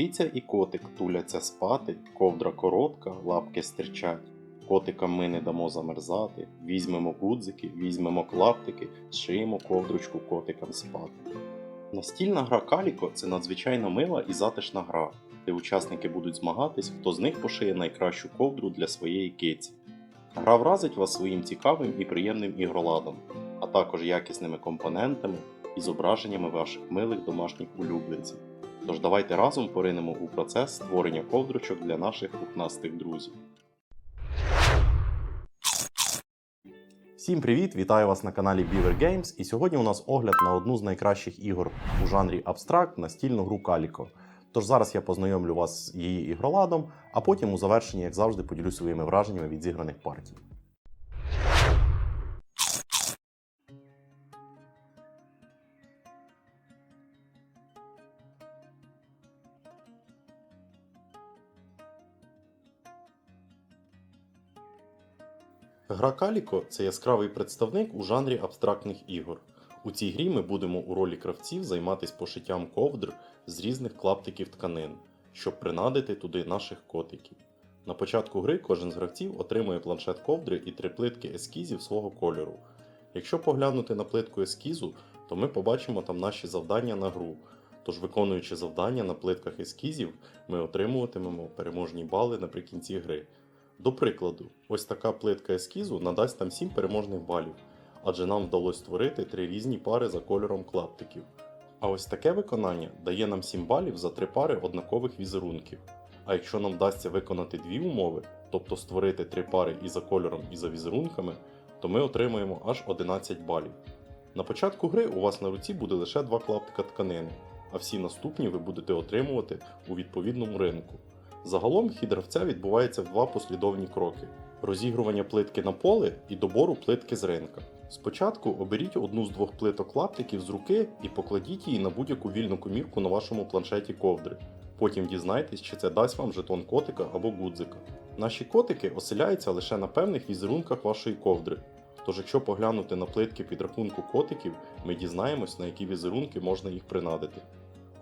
Киця і котик туляться спати, ковдра коротка, лапки стирчать. Котикам ми не дамо замерзати, візьмемо гудзики, візьмемо клаптики, зшиємо ковдручку котикам спати. Настільна гра Каліко це надзвичайно мила і затишна гра, де учасники будуть змагатись, хто з них пошиє найкращу ковдру для своєї киці. Гра вразить вас своїм цікавим і приємним ігроладом, а також якісними компонентами і зображеннями ваших милих домашніх улюбленців. Тож давайте разом поринемо у процес створення ковдручок для наших пухнастих друзів. Всім привіт! Вітаю вас на каналі Beaver Games. І сьогодні у нас огляд на одну з найкращих ігор у жанрі абстракт настільну гру Calico. Тож зараз я познайомлю вас з її ігроладом, а потім у завершенні, як завжди, поділюсь своїми враженнями від зіграних партій. Гра Каліко це яскравий представник у жанрі абстрактних ігор. У цій грі ми будемо у ролі кравців займатися пошиттям ковдр з різних клаптиків тканин, щоб принадити туди наших котиків. На початку гри кожен з гравців отримує планшет ковдри і три плитки ескізів свого кольору. Якщо поглянути на плитку ескізу, то ми побачимо там наші завдання на гру. Тож, виконуючи завдання на плитках ескізів, ми отримуватимемо переможні бали наприкінці гри. До прикладу, ось така плитка ескізу надасть нам 7 переможних балів, адже нам вдалося створити три різні пари за кольором клаптиків. А ось таке виконання дає нам 7 балів за три пари однакових візерунків. А якщо нам вдасться виконати дві умови, тобто створити три пари і за кольором, і за візерунками, то ми отримаємо аж 11 балів. На початку гри у вас на руці буде лише два клаптика тканини, а всі наступні ви будете отримувати у відповідному ринку. Загалом хід відбувається в два послідовні кроки: розігрування плитки на поле і добору плитки з ринка. Спочатку оберіть одну з двох плиток клаптиків з руки і покладіть її на будь-яку вільну комірку на вашому планшеті ковдри. Потім дізнайтесь, чи це дасть вам жетон котика або гудзика. Наші котики оселяються лише на певних візерунках вашої ковдри. Тож, якщо поглянути на плитки підрахунку котиків, ми дізнаємось, на які візерунки можна їх принадити.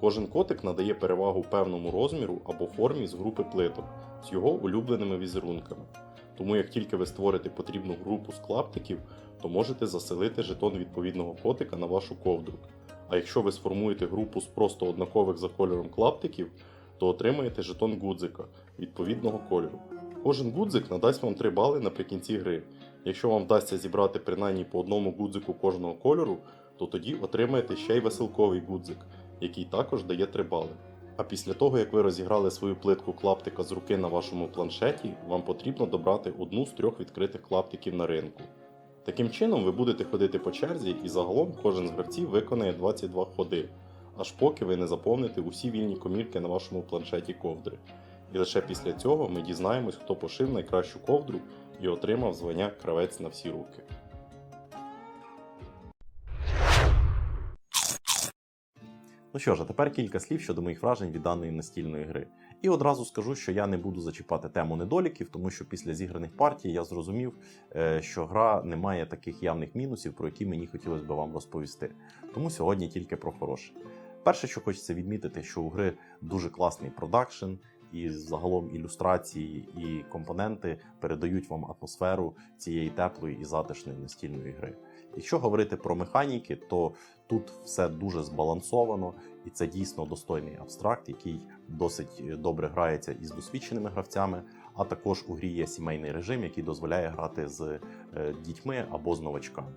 Кожен котик надає перевагу певному розміру або формі з групи плиток з його улюбленими візерунками. Тому як тільки ви створите потрібну групу з клаптиків, то можете заселити жетон відповідного котика на вашу ковдру. А якщо ви сформуєте групу з просто однакових за кольором клаптиків, то отримаєте жетон гудзика відповідного кольору. Кожен гудзик надасть вам 3 бали наприкінці гри. Якщо вам вдасться зібрати принаймні по одному гудзику кожного кольору, то тоді отримаєте ще й веселковий гудзик, який також дає 3 бали. А після того, як ви розіграли свою плитку клаптика з руки на вашому планшеті, вам потрібно добрати одну з трьох відкритих клаптиків на ринку. Таким чином, ви будете ходити по черзі і загалом кожен з гравців виконає 22 ходи, аж поки ви не заповните усі вільні комірки на вашому планшеті ковдри. І лише після цього ми дізнаємось, хто пошив найкращу ковдру і отримав звання кравець на всі руки. Ну що ж, а тепер кілька слів щодо моїх вражень від даної настільної гри. І одразу скажу, що я не буду зачіпати тему недоліків, тому що після зіграних партій я зрозумів, е, що гра не має таких явних мінусів, про які мені хотілося б вам розповісти. Тому сьогодні тільки про хороше. Перше, що хочеться відмітити, що у гри дуже класний продакшн, і загалом ілюстрації і компоненти передають вам атмосферу цієї теплої і затишної настільної гри. Якщо говорити про механіки, то тут все дуже збалансовано, і це дійсно достойний абстракт, який досить добре грається із досвідченими гравцями. А також у грі є сімейний режим, який дозволяє грати з е, дітьми або з новачками.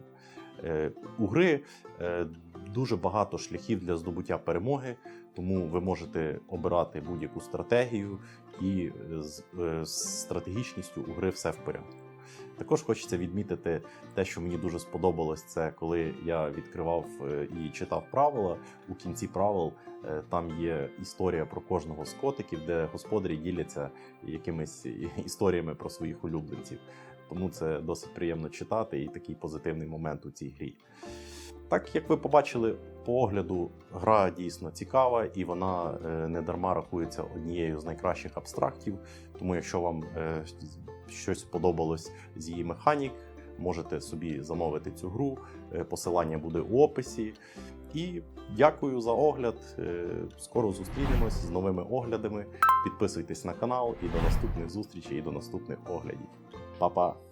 Е, У гри е, дуже багато шляхів для здобуття перемоги, тому ви можете обирати будь-яку стратегію, і е, з стратегічністю у гри все в порядку. Також хочеться відмітити те, що мені дуже сподобалось, це коли я відкривав е, і читав правила. У кінці правил е, там є історія про кожного з котиків, де господарі діляться якимись історіями про своїх улюбленців. Тому це досить приємно читати і такий позитивний момент у цій грі. Так як ви побачили по огляду, гра дійсно цікава і вона е, не дарма рахується однією з найкращих абстрактів. Тому, якщо вам е, щось сподобалось з її механік, можете собі замовити цю гру. Е, Посилання буде у описі. І дякую за огляд. Скоро зустрінемось з новими оглядами. Підписуйтесь на канал і до наступних зустрічей, і до наступних оглядів. Па-па!